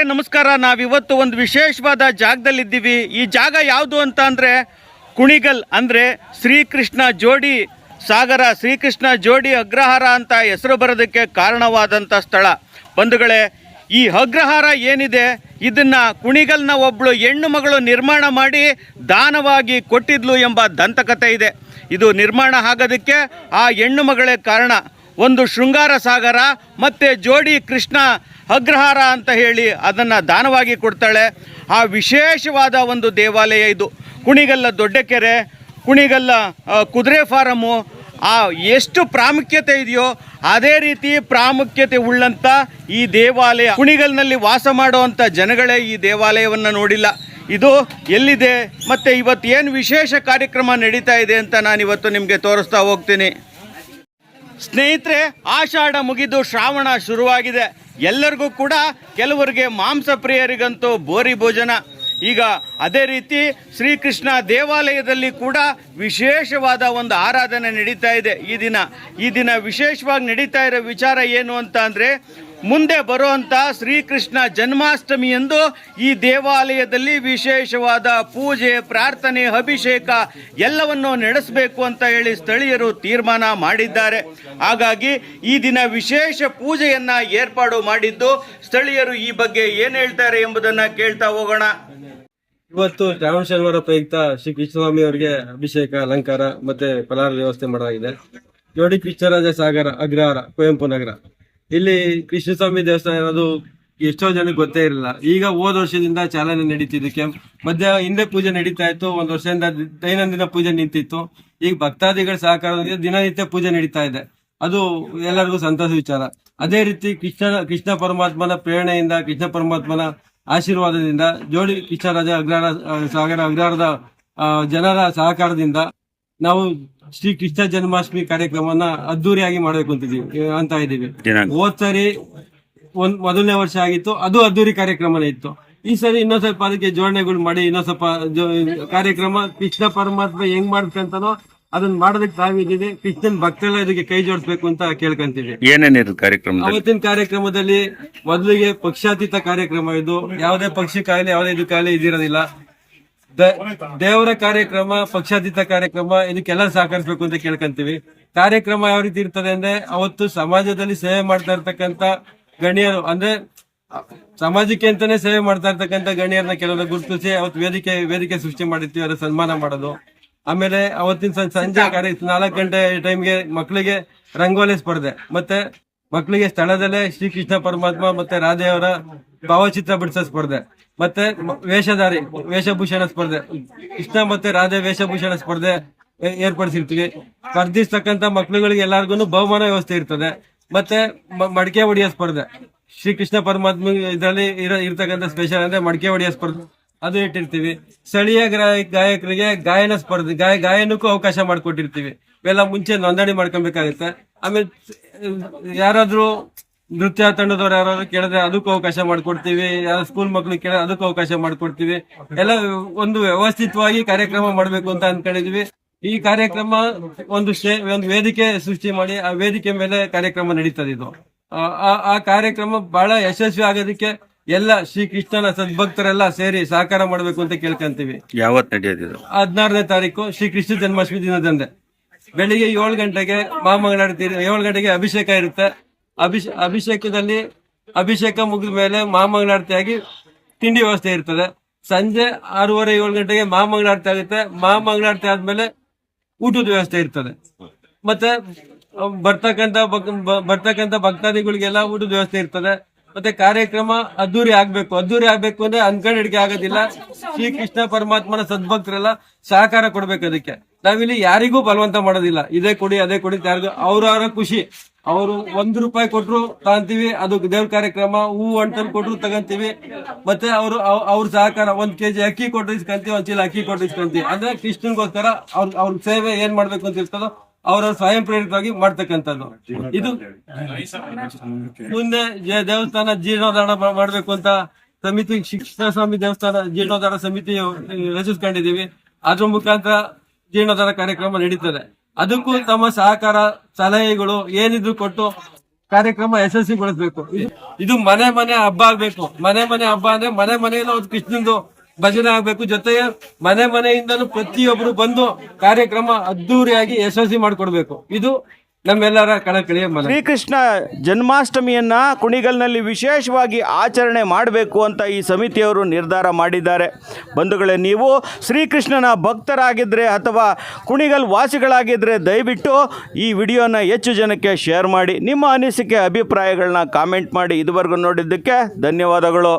ಸ್ನೇಹಿತರೆ ನಮಸ್ಕಾರ. ನಾವಿವತ್ತು ಒಂದು ವಿಶೇಷವಾದ ಜಾಗದಲ್ಲಿದ್ದೀವಿ. ಈ ಜಾಗ ಯಾವುದು ಅಂತ ಅಂದರೆ ಕುಣಿಗಲ್ ಅಂದರೆ ಶ್ರೀಕೃಷ್ಣ ಜೋಡಿ ಸಾಗರ, ಶ್ರೀಕೃಷ್ಣ ಜೋಡಿ ಅಗ್ರಹಾರ ಅಂತ ಹೆಸರು ಬರೋದಕ್ಕೆ ಕಾರಣವಾದಂಥ ಸ್ಥಳ. ಬಂಧುಗಳೇ, ಈ ಅಗ್ರಹಾರ ಏನಿದೆ? ಇದನ್ನು ಕುಣಿಗಲ್ನ ಒಬ್ಬಳು ಹೆಣ್ಣು ಮಗಳು ನಿರ್ಮಾಣ ಮಾಡಿ ದಾನವಾಗಿ ಕೊಟ್ಟಿದ್ಲು ಎಂಬ ದಂತಕಥೆ ಇದೆ. ಇದು ನಿರ್ಮಾಣ ಆಗೋದಕ್ಕೆ ಆ ಹೆಣ್ಣು ಮಗಳೇ ಕಾರಣ. ಒಂದು ಶೃಂಗಾರ ಸಾಗರ, ಮತ್ತು ಜೋಡಿ ಕೃಷ್ಣ ಅಗ್ರಹಾರ ಅಂತ ಹೇಳಿ ಅದನ್ನು ದಾನವಾಗಿ ಕೊಡ್ತಾಳೆ. ಆ ವಿಶೇಷವಾದ ಒಂದು ದೇವಾಲಯ ಇದು. ಕುಣಿಗಲ್ಲ ದೊಡ್ಡಕೆರೆ, ಕುಣಿಗಲ್ಲ ಕುದುರೆ ಫಾರಮ್ಮು ಆ, ಎಷ್ಟು ಪ್ರಾಮುಖ್ಯತೆ ಇದೆಯೋ ಅದೇ ರೀತಿ ಪ್ರಾಮುಖ್ಯತೆ ಉಳ್ಳಂಥ ಈ ದೇವಾಲಯ. ಕುಣಿಗಲ್ನಲ್ಲಿ ವಾಸ ಮಾಡುವಂಥ ಜನಗಳೇ ಈ ದೇವಾಲಯವನ್ನು ನೋಡಿಲ್ಲ. ಇದು ಎಲ್ಲಿದೆ? ಮತ್ತು ಇವತ್ತು ಏನು ವಿಶೇಷ ಕಾರ್ಯಕ್ರಮ ನಡೀತಾ ಇದೆ ಅಂತ ನಾನು ಇವತ್ತು ನಿಮಗೆ ತೋರಿಸ್ತಾ ಹೋಗ್ತೀನಿ. ಸ್ನೇಹಿತರೆ, ಆಷಾಢ ಮುಗಿದು ಶ್ರಾವಣ ಶುರುವಾಗಿದೆ. ಎಲ್ಲರಿಗೂ ಕೂಡ ಕೆಲವರಿಗೆ ಮಾಂಸ ಪ್ರಿಯರಿಗಂತೂ ಬೋರಿ ಭೋಜನ. ಈಗ ಅದೇ ರೀತಿ ಶ್ರೀಕೃಷ್ಣ ದೇವಾಲಯದಲ್ಲಿ ಕೂಡ ವಿಶೇಷವಾದ ಒಂದು ಆರಾಧನೆ ನಡೀತಾ ಇದೆ. ಈ ದಿನ ಈ ದಿನ ವಿಶೇಷವಾಗಿ ನಡೀತಾ ಇರೋ ವಿಚಾರ ಏನು ಅಂತ ಅಂದರೆ ಮುಂದೆ ಬರುವಂಥ ಶ್ರೀಕೃಷ್ಣ ಜನ್ಮಾಷ್ಟಮಿಯಂದು ಈ ದೇವಾಲಯದಲ್ಲಿ ವಿಶೇಷವಾದ ಪೂಜೆ, ಪ್ರಾರ್ಥನೆ, ಅಭಿಷೇಕ ಎಲ್ಲವನ್ನು ನಡೆಸಬೇಕು ಅಂತ ಹೇಳಿ ಸ್ಥಳೀಯರು ತೀರ್ಮಾನ ಮಾಡಿದ್ದಾರೆ. ಹಾಗಾಗಿ ಈ ದಿನ ವಿಶೇಷ ಪೂಜೆಯನ್ನ ಏರ್ಪಾಡು ಮಾಡಿದ್ದು ಸ್ಥಳೀಯರು ಈ ಬಗ್ಗೆ ಏನು ಹೇಳ್ತಾರೆ ಎಂಬುದನ್ನ ಕೇಳ್ತಾ ಹೋಗೋಣ. ಇವತ್ತು ಶ್ರಾವಣ ಪ್ರಯುಕ್ತ ಶ್ರೀ ಕೃಷ್ಣಸ್ವಾಮಿ ಅವರಿಗೆ ಅಭಿಷೇಕ, ಅಲಂಕಾರ ಮತ್ತೆ ಫಲಾರ ವ್ಯವಸ್ಥೆ ಮಾಡಲಾಗಿದೆ. ಜೋಡಿ ಕೃಷ್ಣರಾಜ ಸಾಗರ ಅಗ್ರಹಾರ, ಕುವೆಂಪು ನಗರ. ಇಲ್ಲಿ ಕೃಷ್ಣಸ್ವಾಮಿ ದೇವಸ್ಥಾನ ಇರೋದು ಎಷ್ಟೋ ಜನಕ್ಕೆ ಗೊತ್ತೇ ಇರಲಿಲ್ಲ. ಈಗ ಹೋದ ವರ್ಷದಿಂದ ಚಾಲನೆ ನಡೀತಿದ್ದಕ್ಕೆ ಮಧ್ಯ ಹಿಂದೆ ಪೂಜೆ ನಡೀತಾ ಇತ್ತು, ಒಂದು ವರ್ಷದಿಂದ ದೈನಂದಿನ ಪೂಜೆ ನಿಂತಿತ್ತು. ಈಗ ಭಕ್ತಾದಿಗಳ ಸಹಕಾರದೊಂದಿಗೆ ದಿನನಿತ್ಯ ಪೂಜೆ ನಡೀತಾ ಇದೆ. ಅದು ಎಲ್ಲರಿಗೂ ಸಂತೋಷ ವಿಚಾರ. ಅದೇ ರೀತಿ ಕೃಷ್ಣ ಕೃಷ್ಣ ಪರಮಾತ್ಮನ ಪ್ರೇರಣೆಯಿಂದ, ಕೃಷ್ಣ ಪರಮಾತ್ಮನ ಆಶೀರ್ವಾದದಿಂದ ಜೋಡಿ ಕೃಷ್ಣರಾಜ ಅಗ್ರಹಾರ ಸಾಗರ ಅಗ್ರಹಾರದ ಜನರ ಸಹಕಾರದಿಂದ ನಾವು ಶ್ರೀ ಕೃಷ್ಣ ಜನ್ಮಾಷ್ಟಮಿ ಕಾರ್ಯಕ್ರಮವನ್ನ ಅದ್ದೂರಿಯಾಗಿ ಮಾಡಬೇಕು ಅಂತ ಇದ್ದೀವಿ. ಹೋದ್ ಸರಿ ಒಂದ್ ಮೊದಲನೇ ವರ್ಷ ಆಗಿತ್ತು ಅದು ಅದ್ದೂರಿ ಕಾರ್ಯಕ್ರಮನೇ ಇತ್ತು. ಈ ಸರಿ ಇನ್ನೊಂದ್ ಸ್ವಲ್ಪ ಅದಕ್ಕೆ ಜೋಡಣೆಗಳು ಮಾಡಿ ಇನ್ನೊಂದ್ ಸ್ವಲ್ಪ ಜೋ- ಕಾರ್ಯಕ್ರಮ ಕೃಷ್ಣ ಪರಮಾತ್ಮ ಹೆಂಗ್ ಮಾಡ್ಕಂತಾನೋ ಅದನ್ನ ಮಾಡೋದಕ್ಕೆ ತಾವಿದ್ದೀವಿ. ಕೃಷ್ಣನ್ ಭಕ್ತರೆಲ್ಲ ಇದಕ್ಕೆ ಕೈ ಜೋಡಿಸ್ಬೇಕು ಅಂತ ಕೇಳ್ಕೊಂತೀವಿ. ಏನೇನಿರು ಕಾರ್ಯಕ್ರಮ ಅವತ್ತಿನ ಕಾರ್ಯಕ್ರಮದಲ್ಲಿ ಮೊದಲಿಗೆ ಪಕ್ಷಾತೀತ ಕಾರ್ಯಕ್ರಮ ಇದು. ಯಾವುದೇ ಪಕ್ಷಕ್ಕಾಗಲಿ ಯಾವುದೇ ಇದಕ್ಕಾಗಲಿ ಇದಿರೋದಿಲ್ಲ. ದೇವರ ಕಾರ್ಯಕ್ರಮ ಪಕ್ಷಾತೀತ ಕಾರ್ಯಕ್ರಮ ಇದಕ್ಕೆಲ್ಲ ಸಹಕರಿಸಬೇಕು ಅಂತ ಕೇಳ್ಕೊಂತೀವಿ. ಕಾರ್ಯಕ್ರಮ ಯಾವ ರೀತಿ ಇರ್ತದೆ ಅಂದ್ರೆ ಅವತ್ತು ಸಮಾಜದಲ್ಲಿ ಸೇವೆ ಮಾಡ್ತಾ ಇರ್ತಕ್ಕಂತ ಗಣ್ಯರು ಅಂದ್ರೆ ಸಮಾಜಕ್ಕೆ ಅಂತಾನೆ ಸೇವೆ ಮಾಡ್ತಾ ಇರ್ತಕ್ಕಂತ ಗಣ್ಯರನ್ನ ಕೆಲವರು ಗುರುತಿಸಿ ಅವತ್ತು ವೇದಿಕೆ ವೇದಿಕೆ ಸೃಷ್ಟಿ ಮಾಡಿರ್ತೀವಿ ಅವರ ಸನ್ಮಾನ ಮಾಡೋದು. ಆಮೇಲೆ ಅವತ್ತಿನ ಸಂಜೆ ಕಾರ್ಯ ನಾಲ್ಕು ಗಂಟೆ ಟೈಮ್ಗೆ ಮಕ್ಕಳಿಗೆ ರಂಗೋಲಿ ಸ್ಪರ್ಧೆ. ಮತ್ತೆ ಮಕ್ಕಳಿಗೆ ಸ್ಥಳದಲ್ಲೇ ಶ್ರೀಕೃಷ್ಣ ಪರಮಾತ್ಮ ಮತ್ತೆ ರಾಧೆಯವರ ಭಾವಚಿತ್ರ ಬಿಡಿಸೋ ಸ್ಪರ್ಧೆ, ಮತ್ತೆ ವೇಷಧಾರಿ, ವೇಷಭೂಷಣ ಸ್ಪರ್ಧೆ, ಕೃಷ್ಣ ಮತ್ತೆ ರಾಧೆ ವೇಷಭೂಷಣ ಸ್ಪರ್ಧೆ ಏರ್ಪಡಿಸಿರ್ತೀವಿ. ಸ್ಪರ್ಧಿಸ್ತಕ್ಕಂತ ಮಕ್ಕಳುಗಳಿಗೆ ಎಲ್ಲಾರ್ಗು ಬಹುಮಾನ ವ್ಯವಸ್ಥೆ ಇರ್ತದೆ. ಮತ್ತೆ ಮಡಿಕೆ ಹೊಡೆಯೋ ಸ್ಪರ್ಧೆ ಶ್ರೀಕೃಷ್ಣ ಪರಮಾತ್ಮ ಇದರಲ್ಲಿ ಇರತಕ್ಕಂಥ ಸ್ಪೆಷಲ್ ಅಂದ್ರೆ ಮಡಿಕೆ ಹೊಡೆಯೋ ಸ್ಪರ್ಧೆ, ಅದು ಇಟ್ಟಿರ್ತೀವಿ. ಸ್ಥಳೀಯ ಗಾಯಕರಿಗೆ ಗಾಯನ ಸ್ಪರ್ಧೆ, ಗಾಯ, ಗಾಯನಕ್ಕೂ ಅವಕಾಶ ಮಾಡಿಕೊಟ್ಟಿರ್ತೀವಿ. ಇವೆಲ್ಲ ಮುಂಚೆ ನೋಂದಣಿ ಮಾಡ್ಕೊಬೇಕಾಗುತ್ತೆ. ಆಮೇಲೆ ಯಾರಾದ್ರೂ ನೃತ್ಯ ತಂಡದವ್ರು ಯಾರಾದ್ರೂ ಕೇಳಿದ್ರೆ ಅದಕ್ಕೂ ಅವಕಾಶ ಮಾಡ್ಕೊಡ್ತೀವಿ. ಯಾರು ಸ್ಕೂಲ್ ಮಕ್ಳು ಕೇಳಿದ್ರೆ ಅದಕ್ಕೂ ಅವಕಾಶ ಮಾಡ್ಕೊಡ್ತೀವಿ. ಎಲ್ಲ ಒಂದು ವ್ಯವಸ್ಥಿತವಾಗಿ ಕಾರ್ಯಕ್ರಮ ಮಾಡ್ಬೇಕು ಅಂತ ಅನ್ಕೊಂಡಿದೀವಿ ಈ ಕಾರ್ಯಕ್ರಮ ಒಂದು ಸ್ಟೇ ಒಂದು ವೇದಿಕೆ ಸೃಷ್ಟಿ ಮಾಡಿ ಆ ವೇದಿಕೆ ಮೇಲೆ ಕಾರ್ಯಕ್ರಮ ನಡೀತದೆ ಇದು. ಆ- ಕಾರ್ಯಕ್ರಮ ಬಹಳ ಯಶಸ್ವಿ ಆಗೋದಕ್ಕೆ ಎಲ್ಲ ಶ್ರೀ ಕೃಷ್ಣನ ಸದ್ಭಕ್ತರೆಲ್ಲ ಸೇರಿ ಸಹಕಾರ ಮಾಡಬೇಕು ಅಂತ ಕೇಳ್ಕೊಂತೀವಿ. ಯಾವತ್ತು ನಡೆಯೋದಿದೆ? ಹದಿನಾರನೇ ತಾರೀಕು ಶ್ರೀ ಕೃಷ್ಣ ಜನ್ಮಾಷ್ಟಮಿ ದಿನದಂದೆ. ಬೆಳಿಗ್ಗೆ ಏಳು ಗಂಟೆಗೆ ಮಹಾಮಂಗಳಾರತಿ ಏಳು ಗಂಟೆಗೆ ಅಭಿಷೇಕ ಇರುತ್ತೆ. ಅಭಿಷೇ, ಅಭಿಷೇಕದಲ್ಲಿ ಅಭಿಷೇಕ ಮುಗಿದ ಮೇಲೆ ಆಗಿ ತಿಂಡಿ ವ್ಯವಸ್ಥೆ ಇರ್ತದೆ. ಸಂಜೆ ಆರೂವರೆ, ಏಳು ಗಂಟೆಗೆ ಮಹಾಮಂಗಳಾರತಿ ಆಗುತ್ತೆ. ಮಹಾಮಂಗಳಾರತಿ ಆದ್ಮೇಲೆ ಊಟದ ವ್ಯವಸ್ಥೆ ಇರ್ತದೆ. ಮತ್ತೆ ಬರ್ತಕ್ಕಂತ ಬರ್ತಕ್ಕಂತ ಭಕ್ತಾದಿಗಳಿಗೆಲ್ಲ ಊಟದ ವ್ಯವಸ್ಥೆ ಇರ್ತದೆ. ಮತ್ತೆ ಕಾರ್ಯಕ್ರಮ ಅದ್ದೂರಿ ಆಗ್ಬೇಕು. ಅದ್ದೂರಿ ಆಗ್ಬೇಕು ಅಂದ್ರೆ ಅನ್ಕಂಡಿಡಿಕೆ ಆಗೋದಿಲ್ಲ. ಶ್ರೀ ಕೃಷ್ಣ ಪರಮಾತ್ಮನ ಸದ್ಭಕ್ತರೆಲ್ಲ ಸಹಕಾರ ಕೊಡ್ಬೇಕು ಅದಕ್ಕೆ. ನಾವಿಲ್ಲಿ ಯಾರಿಗೂ ಬಲವಂತ ಮಾಡೋದಿಲ್ಲ. ಇದೇ ಕೊಡಿ, ಅದೇ ಕೊಡಿ ಯಾರಿಗೂ ಅವ್ರವ್ರ ಖುಷಿ. ಅವರು ಒಂದ್ ರೂಪಾಯಿ ಕೊಟ್ರು ತಗೊಂತೀವಿ ಅದು ದೇವ್ರ ಕಾರ್ಯಕ್ರಮ, ಹೂ ಅಂಟನ್ ಕೊಟ್ರು ತಗಂತೀವಿ. ಮತ್ತೆ ಅವರು ಅವ್ರ ಸಹಕಾರ, ಒಂದ್ ಕೆಜಿ ಅಕ್ಕಿ ಕೊಟ್ಟು ಇಸ್ಕೊಂತೀವಿ, ಒಂದ್ ಚೀಲ ಅಕ್ಕಿ ಕೊಟ್ಟು ಇಸ್ಕೊಂತೀವಿ. ಅಂದ್ರೆ ಕೃಷ್ಣನ್ಗೋಸ್ಕರ ಅವ್ರ ಅವ್ರ ಸೇವೆ ಏನ್ ಮಾಡ್ಬೇಕು ಅಂತ ಇರ್ತದೋ ಅವ್ರವ್ರ ಸ್ವಯಂ ಪ್ರೇರಿತವಾಗಿ ಮಾಡ್ತಕ್ಕಂಥದ್ದು. ಇದು ಮುಂದೆ ದೇವಸ್ಥಾನ ಜೀರ್ಣೋದ್ಧಾರ ಮಾಡಬೇಕು ಅಂತ ಸಮಿತಿ ಶಿಕ್ಷಣ ಸ್ವಾಮಿ ದೇವಸ್ಥಾನ ಜೀರ್ಣೋದ್ಧಾರ ಸಮಿತಿ ರಚಿಸ್ಕೊಂಡಿದೀವಿ ಅದ್ರ ಮುಖಾಂತರ ಜೀರ್ಣೋದ್ಧಾರ ಕಾರ್ಯಕ್ರಮ ನಡೀತದೆ. ಅದಕ್ಕೂ ತಮ್ಮ ಸಹಕಾರ ಸಲಹೆಗಳು ಏನಿದ್ರು ಕೊಟ್ಟು ಕಾರ್ಯಕ್ರಮ ಯಶಸ್ವಿಗೊಳಿಸ್ಬೇಕು. ಇದು- ಇದು ಮನೆ ಮನೆ ಹಬ್ಬ ಆಗ್ಬೇಕು. ಮನೆ ಮನೆ ಹಬ್ಬ ಅಂದ್ರೆ ಮನೆ ಮನೆಯಲ್ಲ ಒಂದು ಕೃಷ್ಣಂದು ಭಜನೆ ಆಗ್ಬೇಕು ಜೊತೆಗೆ ಮನೆ ಮನೆಯಿಂದಲೂ ಪ್ರತಿಯೊಬ್ಬರು ಬಂದು ಕಾರ್ಯಕ್ರಮ ಅದ್ದೂರಿಯಾಗಿ ಯಶಸ್ವಿ ಮಾಡಿಕೊಡ್ಬೇಕು. ಇದು ನಮ್ಮೆಲ್ಲರ ಕಳಕಳಿಯ ಶ್ರೀಕೃಷ್ಣ ಜನ್ಮಾಷ್ಟಮಿಯನ್ನ ಕುಣಿಗಲ್ನಲ್ಲಿ ವಿಶೇಷವಾಗಿ ಆಚರಣೆ ಮಾಡಬೇಕು ಅಂತ ಈ ಸಮಿತಿಯವರು ನಿರ್ಧಾರ ಮಾಡಿದ್ದಾರೆ. ಬಂಧುಗಳೇ, ನೀವು ಶ್ರೀಕೃಷ್ಣನ ಭಕ್ತರಾಗಿದ್ದರೆ ಅಥವಾ ಕುಣಿಗಲ್ ವಾಸಿಗಳಾಗಿದ್ದರೆ ದಯವಿಟ್ಟು ಈ ವಿಡಿಯೋನ ಹೆಚ್ಚು ಜನಕ್ಕೆ ಶೇರ್ ಮಾಡಿ. ನಿಮ್ಮ ಅನಿಸಿಕೆ, ಅಭಿಪ್ರಾಯಗಳನ್ನ ಕಾಮೆಂಟ್ ಮಾಡಿ. ಇದುವರೆಗೂ ನೋಡಿದ್ದಕ್ಕೆ ಧನ್ಯವಾದಗಳು.